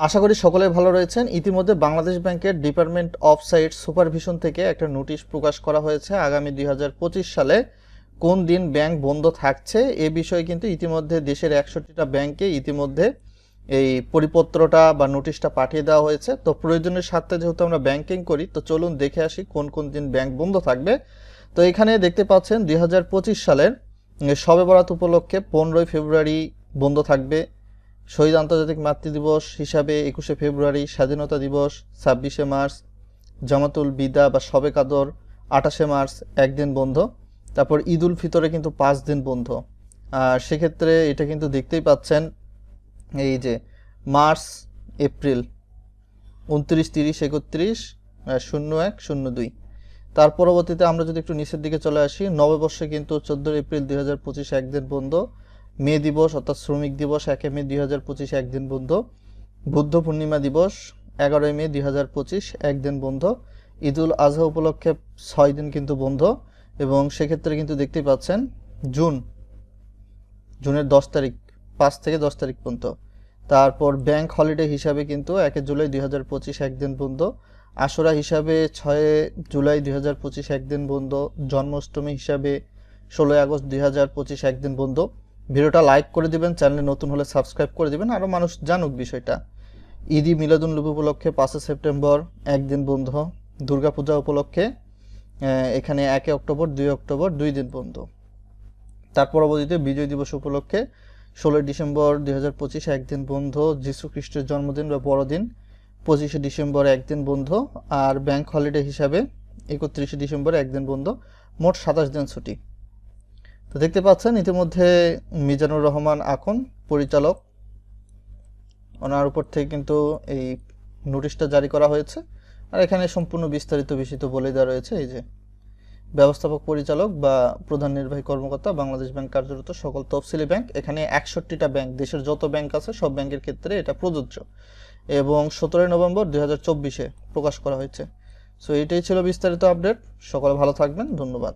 আশা করি সকলে ভালো রয়েছেন। ইতিমধ্যে বাংলাদেশ ব্যাংকের ডিপার্টমেন্ট অফ সাইট সুপারভিশন থেকে একটা নোটিশ প্রকাশ করা হয়েছে আগামী দুই হাজার পঁচিশ সালে। কোন দিন ব্যাংক বন্ধ থাকছে এ বিষয়ে কিন্তু ইতিমধ্যে দেশের একষট্টিটা ব্যাংকে ইতিমধ্যে এই পরিপত্রটা বা নোটিশটা পাঠিয়ে দেওয়া হয়েছে। তো প্রয়োজনের স্বার্থে যেহেতু আমরা ব্যাংকিং করি, তো চলুন দেখে আসি কোন কোন দিন ব্যাংক বন্ধ থাকবে। তো এখানে দেখতে পাচ্ছেন দুই হাজার পঁচিশ সালের শবে বরাত উপলক্ষে পনেরোই ফেব্রুয়ারি বন্ধ থাকবে শহীদ আন্তর্জাতিক মাতৃ দিবস হিসাবে একুশে ফেব্রুয়ারি স্বাধীনতা দিবস, ছাব্বিশে মার্চ, জামাতুল বিদা বা শবে কাদর, আঠাশে মার্চ, একদিন বন্ধ। তারপর ঈদ উল ফিতরে কিন্তু পাঁচ দিন বন্ধ। আর সেক্ষেত্রে এটা কিন্তু দেখতেই পাচ্ছেন এই যে মার্চ, এপ্রিল, উনত্রিশ, তিরিশ, একত্রিশ শূন্য এক, শূন্য দুই। তার পরবর্তীতে আমরা যদি একটু নিচের দিকে চলে আসি, নববর্ষে কিন্তু চোদ্দোই এপ্রিল দুই হাজার পঁচিশ একদিন বন্ধ। মে দিবস অর্থাৎ শ্রমিক দিবস একে মে দুই হাজার পঁচিশ একদিন বন্ধ। বুদ্ধ পূর্ণিমা দিবস এগারোই মে দুই হাজার পঁচিশ একদিন বন্ধ। ঈদুল আজহা উপলক্ষে ছয় দিন কিন্তু বন্ধ এবং সেক্ষেত্রে কিন্তু দেখতেই পাচ্ছেন জুন, জুনের দশ তারিখ, পাঁচ থেকে দশ তারিখ পর্যন্ত। তারপর ব্যাংক হলিডে হিসাবে কিন্তু একে জুলাই দুই হাজার পঁচিশ একদিন বন্ধ। আশুরা হিসাবে ছয় জুলাই দুই হাজার পঁচিশ একদিন বন্ধ। জন্মাষ্টমী হিসাবে ষোলোই আগস্ট দুই হাজার পঁচিশ একদিন বন্ধ। ভিডিওটা লাইক করে দিবেন, চ্যানেলে নতুন হলে সাবস্ক্রাইব করে দিবেন আরও মানুষ জানুক বিষয়টা। ইদি ঈদি মিলাদুন্নবী উপলক্ষে পাঁচই সেপ্টেম্বর, একদিন বন্ধ, দুর্গাপূজা উপলক্ষে এখানে একে অক্টোবর, দুই অক্টোবর, দুই দিন বন্ধ। তার পরবর্তীতে বিজয় দিবস উপলক্ষে ষোলোই ডিসেম্বর দুই হাজার পঁচিশে একদিন বন্ধ, যীশু খ্রিস্টের জন্মদিন বা বড়দিন, পঁচিশে ডিসেম্বর একদিন বন্ধ, আর ব্যাংক হলিডে হিসাবে একত্রিশে ডিসেম্বর একদিন বন্ধ, মোট সাতাশ দিন ছুটি। তো দেখতে পাচ্ছেন, ইতিমধ্যে মিজানুর রহমান আকন পরিচালক। ওনার উপর থেকে কিন্তু এই নোটিশটা জারি করা হয়েছে। আর এখানে সম্পূর্ণ বিস্তারিত বিষয় তো বলে দেওয়া রয়েছে, এই যে ব্যবস্থাপক পরিচালক বা প্রধান নির্বাহী কর্মকর্তা, বাংলাদেশ ব্যাংক কার্যরত সকল তফসিলি ব্যাংক। এখানে একষট্টিটা ব্যাংক, দেশের যত ব্যাংক আছে, সব ব্যাংকের ক্ষেত্রে এটা প্রযোজ্য। এবং সতেরোই নভেম্বর দুই প্রকাশ করা হয়েছে। সো এটাই ছিল বিস্তারিত আপডেট। সকলে ভালো থাকবেন। ধন্যবাদ।